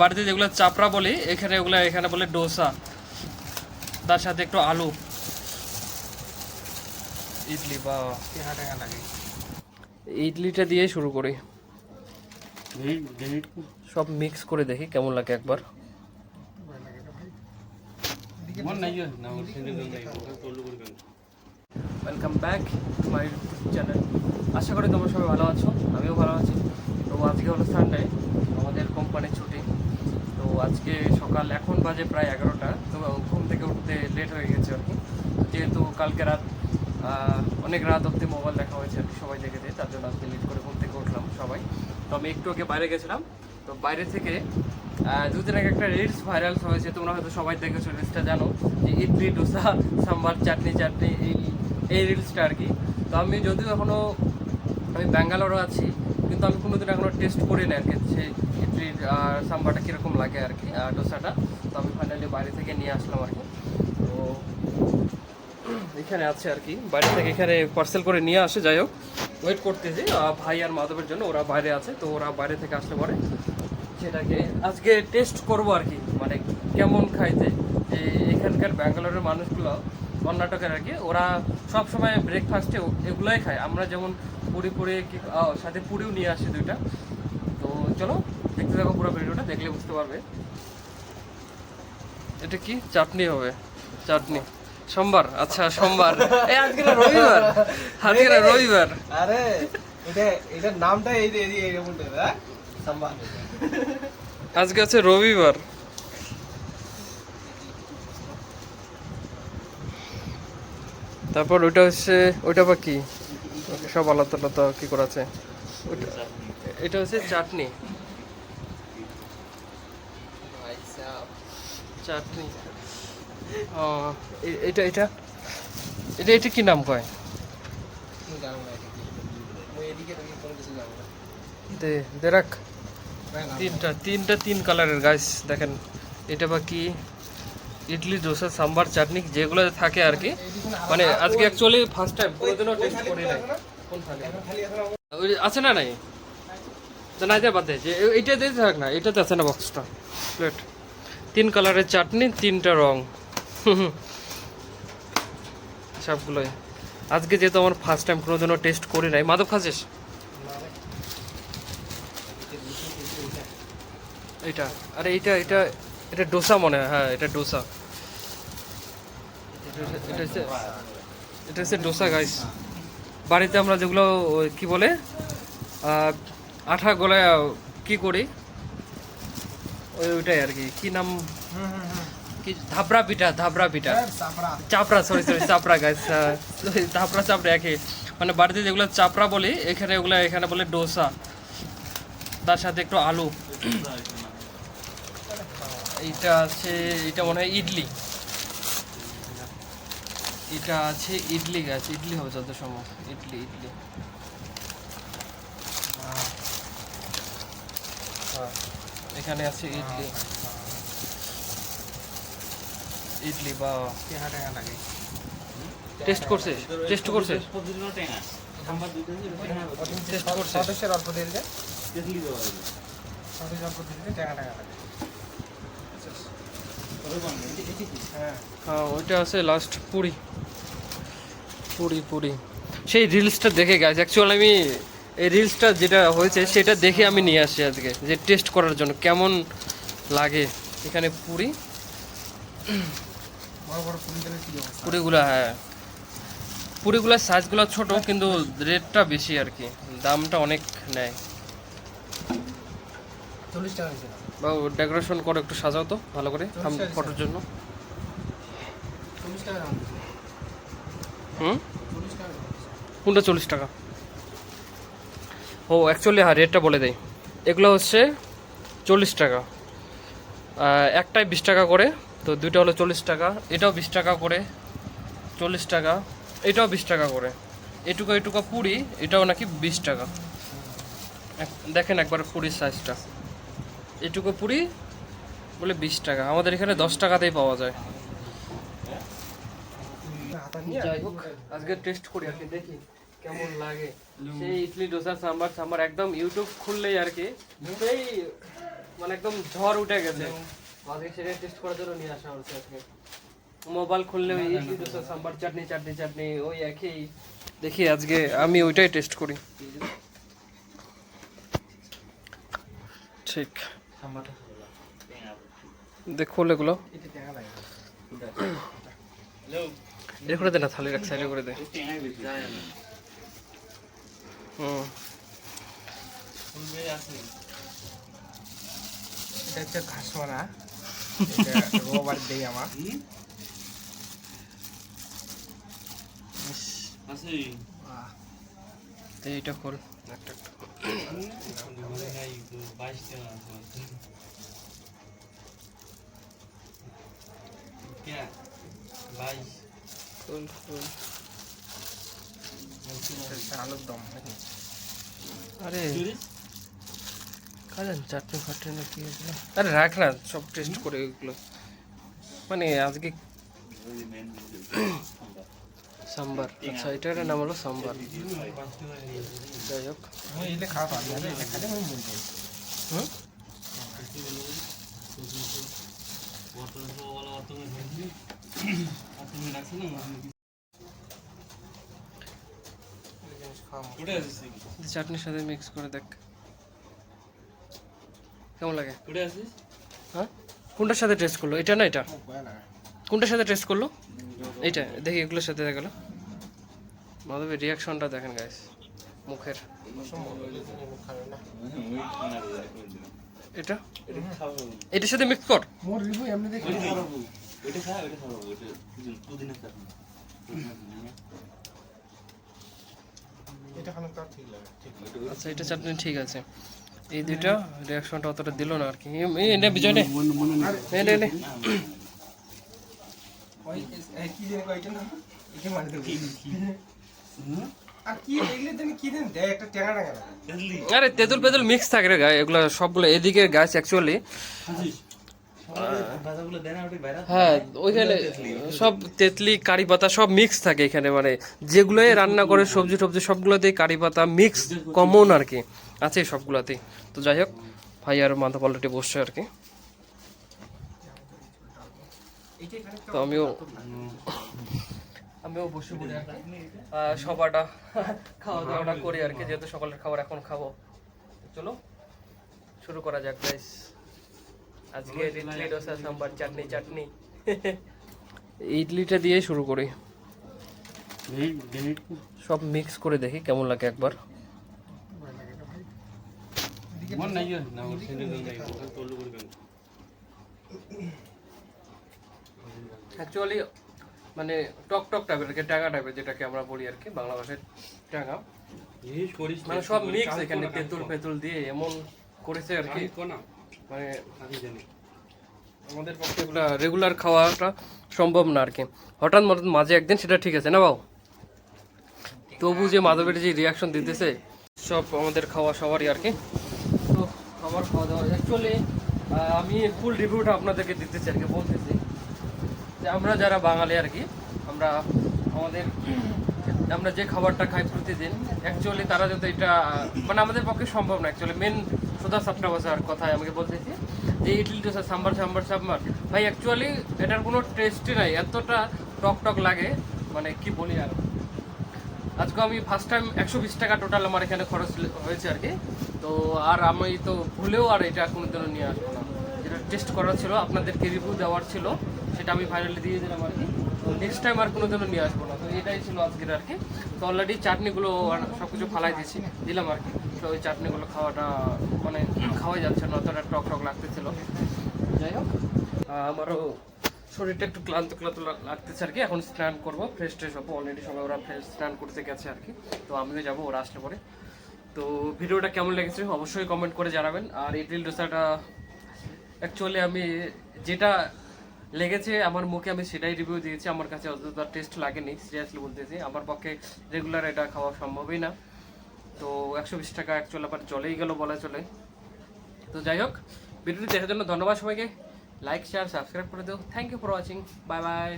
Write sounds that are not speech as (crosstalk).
বাড়িতে যেগুলো চাপড়া বলি, এখানে ওগুলো এখানে বলে ডোসা। তার সাথে একটু আলু। ইডলি, বা লাগে। ইডলিটা দিয়ে শুরু করি। সব মিক্স করে দেখি, কেমন লাগে একবার। Welcome back to my channel আশা করি তোমরা সবাই ভালো আছো, আমিও ভালো আছি। তো আজকে হলো সানডে আমাদের কোম্পানির ছুটি। আজকে সকাল, এখন বাজে প্রায় এগারোটা, তো ঘুম থেকে উঠতে লেট হয়ে গেছে আর কি। যেহেতু কালকে রাত অনেক রাত অব্দি মোবাইল দেখা হয়েছে আর কি সবাই দেখেছে তার জন্য আজকে লেট করে ঘুম থেকে উঠলাম সবাই। তো আমি একটু আগে বাইরে গেছিলাম, তো বাইরে থেকে দুদিন আগে একটা রিলস ভাইরাল হয়েছে, তোমরা হয়তো সবাই দেখেছ রিলসটা জানো যে ইডলি, ডোসা, সাম্বার, চাটনি চাটনি, এই এই রিলসটা আর কি। তো আমি যদিও এখনও আমি ব্যাঙ্গালোরও আছি কিন্তু আমি কোনোদিন এখনও টেস্ট করি না আর কি, সেই ইডলির আর সাম্বারটা কীরকম লাগে আর কি ডোসাটা। তো আমি ফাইনালি বাইরে থেকে নিয়ে আসলাম আর কি। তো এখানে আছে আর কি বাইরে থেকে এখানে পার্সেল করে নিয়ে আসে, যাই হোক। ওয়েট করতেছি ভাই আর মাধবের জন্য, ওরা বাইরে আছে, তো ওরা বাইরে থেকে আসলে পরে সেটাকে আজকে টেস্ট করব আর কি মানে কেমন খাইতে। যে এখানকার ব্যাঙ্গালোরের মানুষগুলো, কর্ণাটকের আর কি, ওরা সব সময় ব্রেকফাস্টে এগুলোই খায়। আমরা যেমন পুরি পুরি সাথে পুরিও নিয়ে আসে দুইটা। তো চলো দেখতে থাকো পুরো ভিডিওটা দেখলে বুঝতে পারবে। এটা কি? চাটনি হবে। চাটনি। সোমবার? আচ্ছা সোমবার। এই আজকে না রবিবার? আজকে না রবিবার? আরে এটা এটার নামটা এই যে এই এরকম হ্যাঁ? সাম্বা আজকে আছে রবিবার। তারপর ওইটা হচ্ছে ওইটা বা কি? সব আলাদা আলাদা কি করা এটা হচ্ছে চাটনি। চাটনি। এটা এটা? এটা এটা কি নাম কয়? তুমি জানো না এটা কি মই এদিকে তুমি কোনো কিছু জানো না দে দে রাখ। না, না, তিনটা তিনটা তিন কালারের গাছ দেখেন। এটা বা কি? ইডলি ডোসা সাম্বার, চাটনি, যেগুলো থাকে আর কি। মানে আজকে অ্যাকচুয়ালি ফার্স্ট টাইম কোনোদিনও টেস্ট করি নাই। কোন ওই আছে না নাই? নাই যা বাদ দে, যে এ- এইটাতে থাক না এটাতে আছে না বক্সটা প্লেট তিন কালারের চাটনি, তিনটা রং। (laughs) সবগুলোই। আজকে যেহেতু আমার ফার্স্ট টাইম কোনোদিনও টেস্ট করি নাই। মাদক খাচ্ছিস? এটা আরে এইটা এটা এটা ডোসা মনে হয় হ্যাঁ এটা ডোসা এটা- হচ্ছে এটা হচ্ছে ডোসা গাইস বাড়িতে আমরা যেগুলো কি বলে আঠা গলায় কি করি ওই ওইটাই আর কি। কি নাম? কি ধাবরা পিঠা ধাবরা পিঠা। হ্যাঁ, চাপড়া। সরি সরি চাপড়া গাছ ধাপড়া চাপড়া একই। মানে বাড়িতে যেগুলো চাপড়া বলি এখানে ওগুলো এখানে বলে ডোসা। তার সাথে একটু আলু। এইটা আছে এটা মনে হয় ইডলি। এটা আছে ইডলি গাছ ইডলি হবে যত সময় ইডলি ইডলি। এখানে আছে ইডলি। ইডলি বা টেস্ট করছে টেস্ট করছে। টেস্ট করছে। সদস্যের অল্প দিয়ে দিলে সদস্যের অল্প দিয়ে দিলে টেহা টেহা লাগে। হ্যাঁ হ্যাঁ ওইটা আছে লাস্ট পুরি। পুরি পুরি। সেই রিলসটা দেখে গেছে অ্যাকচুয়ালি আমি এই রিলসটা যেটা হয়েছে সেটা দেখে আমি নিয়ে আসি আজকে যে টেস্ট করার জন্য কেমন লাগে এখানে পুরি। পুরিগুলো হ্যাঁ। পুরিগুলোর সাইজগুলো ছোট কিন্তু রেটটা বেশি আর কি। দামটা অনেক নেয়। চল্লিশ টাকা বা ডেকোরেশন করে একটু সাজাও তো ভালো করে ফটোর জন্য। হুম? কোনটা চল্লিশ টাকা? ও অ্যাকচুয়ালি হ্যাঁ রেটটা বলে দেয় এগুলো হচ্ছে চল্লিশ টাকা। একটাই বিশ টাকা করে তো দুইটা হলো চল্লিশ টাকা। এটাও বিশ টাকা করে চল্লিশ টাকা। এটাও বিশ টাকা করে। এটুকু এটুকু পুরি এটাও নাকি বিশ টাকা। দেখেন একবার পুরির সাইজটা এটুকু পুরি বলে বিশ টাকা। আমাদের এখানে দশ টাকাতেই পাওয়া যায়। যাই হোক আজকে টেস্ট করি আর কি দেখি কেমন লাগে। সেই ইডলি ডোসা সাম্বার সাম্বার একদম ইউটিউব খুললেই আর কি সেই মানে একদম ঝড় উঠে গেছে। আজকে সেটা টেস্ট করার জন্য নিয়ে আসা হচ্ছে আজকে। মোবাইল খুললে ওই ইডলি ডোসা সাম্বার চাটনি চাটনি চাটনি ওই একই। দেখি আজকে আমি ওইটাই টেস্ট করি। ঠিক। দেখো এগুলো। এর করে দে না থালির এক সাইডে করে দে। হুম। এটা হচ্ছে ঘাসমারা এটা রোববার দেই আমার। বাহ, তো এইটা খোল। একটা একটা। খোল খোল এটা হচ্ছে আলুর দম নাকি? আরে কাজান চাটনি ফাটনি না কি এগুলো আরে রাখ না, সব টেস্ট করে এগুলো মানে আজকে সাম্বার। আচ্ছা এটার নাম হলো সাম্বার। যাই হোক। চাটনির সাথে মিক্স করে দেখ। কেমন লাগে? হ্যাঁ? কোনটার সাথে টেস্ট করল? এটা না এটা। কোনটার সাথে টেস্ট করল? এইটা, দেখি এগুলোর সাথে দেখাল মাধবের রিয়াকশনটা দেখেন গাইস মুখের। এটা? এটার সাথে মিক্স কর। মোর রিভিউ এমনি দেখি। এটা লাগে ঠিক লাগে। আচ্ছা এটা চাটনি ঠিক আছে। এই দুইটা রিয়াকশনটা অতটা দিল না আর কি। নে বিজয় নে। নে নে ওই কি জানি কয়টা না? একে মানে আর তেঁতুল পেতুল মিক্স থাকে রে গায়ে। এগুলো সবগুলো এদিকে গাছ অ্যাকচুয়ালি হ্যাঁ ওইখানে সব তেতলি কারি পাতা সব মিক্স থাকে এখানে। মানে যেগুলোই রান্না করে সবজি টবজি সবগুলোতেই কারি পাতা মিক্স কমন আর কি। আছে সবগুলোতেই। তো যাই হোক ভাই আর মাথা পাল্টাটি বসছে আর কি। তো আমিও আমিও বসে পড়ি আর কি। সবাটা খাওয়া দাওয়াটা করি আর কি যেহেতু সকালের খাবার এখন খাব। চলো শুরু করা যাক গাইস আজকে ইডলি ডোসা সাম্বার চাটনি চাটনি ইডলিটা দিয়ে শুরু করি। সব মিক্স করে দেখি কেমন লাগে একবার। অ্যাকচুয়ালি মানে টক টক টাইপের আর কি টাঙা টাইপের যেটাকে আমরা বলি আর কি বাংলা ভাষায় টাঙা মানে সব মিক্স এখানে তেঁতুল ফেতুল দিয়ে এমন করেছে আর কি। মানে আমাদের পক্ষে এগুলা রেগুলার খাওয়াটা সম্ভব না আর কি। হঠাৎ মঠাৎ মাঝে একদিন সেটা ঠিক আছে না বাবু? তবু যে মাধবের যে রিয়াকশন দিতেছে সব আমাদের খাওয়া সবারই আর কি। তো আমার খাওয়া দাওয়া অ্যাকচুয়ালি আমি ফুল রিভিউটা আপনাদেরকে দিতেছি আর কি বলতেছি। আমরা যারা বাঙালি আর কি, আমরা আমাদের আমরা যে খাবারটা খাই প্রতিদিন অ্যাকচুয়ালি তারা যদি এটা মানে আমাদের পক্ষে সম্ভব না অ্যাকচুয়ালি মেন সুদা সাপটা বাসার কথায় আমাকে বলতেছি, যে ইডলি ডোসা, সাম্বার সাম্বার সাম্বার, ভাই অ্যাকচুয়ালি এটার কোনো টেস্টই নাই, এতটা টক টক লাগে মানে কি বলি আর। আজকে আমি ফার্স্ট টাইম একশো বিশ টাকা টোটাল আমার এখানে খরচ হয়েছে আর কি, তো আর আমি তো ভুলেও আর এটা কোনোদিনও নিয়ে আসব না। যেটা টেস্ট করার ছিল, আপনাদেরকে রিভিউ দেওয়ার ছিল সেটা আমি ফাইনালি দিয়ে দিলাম আর কি। তো নেক্সট টাইম আর কোনো কোনোদিনও নিয়ে আসব না। তো এটাই ছিল আজকের আর কি। তো অলরেডি চাটনিগুলো সব কিছু ফালাই দিয়েছি, দিলাম আর কি। তো ওই চাটনিগুলো খাওয়াটা মানে খাওয়াই যাচ্ছে না, অতটা টক টক লাগতেছিল। যাই হোক আমারও শরীরটা একটু ক্লান্ত ক্লান্ত লাগতেছে আর কি। এখন স্নান করব ফ্রেশ ট্রেশ হব। অলরেডি সবাই ওরা ফ্রেশ স্নান করতে গেছে আর কি। তো আমিও যাব, ওরা আসলে পরে। তো ভিডিওটা কেমন লেগেছে অবশ্যই কমেন্ট করে জানাবেন। আর ইডলি ডোসাটা অ্যাকচুয়ালি আমি যেটা লেগেছে, আমার মুখে আমি সেটাই রিভিউ দিয়েছি, আমার কাছে অতটা টেস্ট লাগেনি সিরিয়াসলি বলতেছি। আমার পক্ষে রেগুলার এটা খাওয়া সম্ভবই না। তো একশো বিশ টাকা অ্যাকচুয়াল আবার চলেই গেল বলা চলে। তো যাই হোক, ভিডিওটি দেখার জন্য ধন্যবাদ সবাইকে। লাইক শেয়ার সাবস্ক্রাইব করে দিও। Thank you for watching bye bye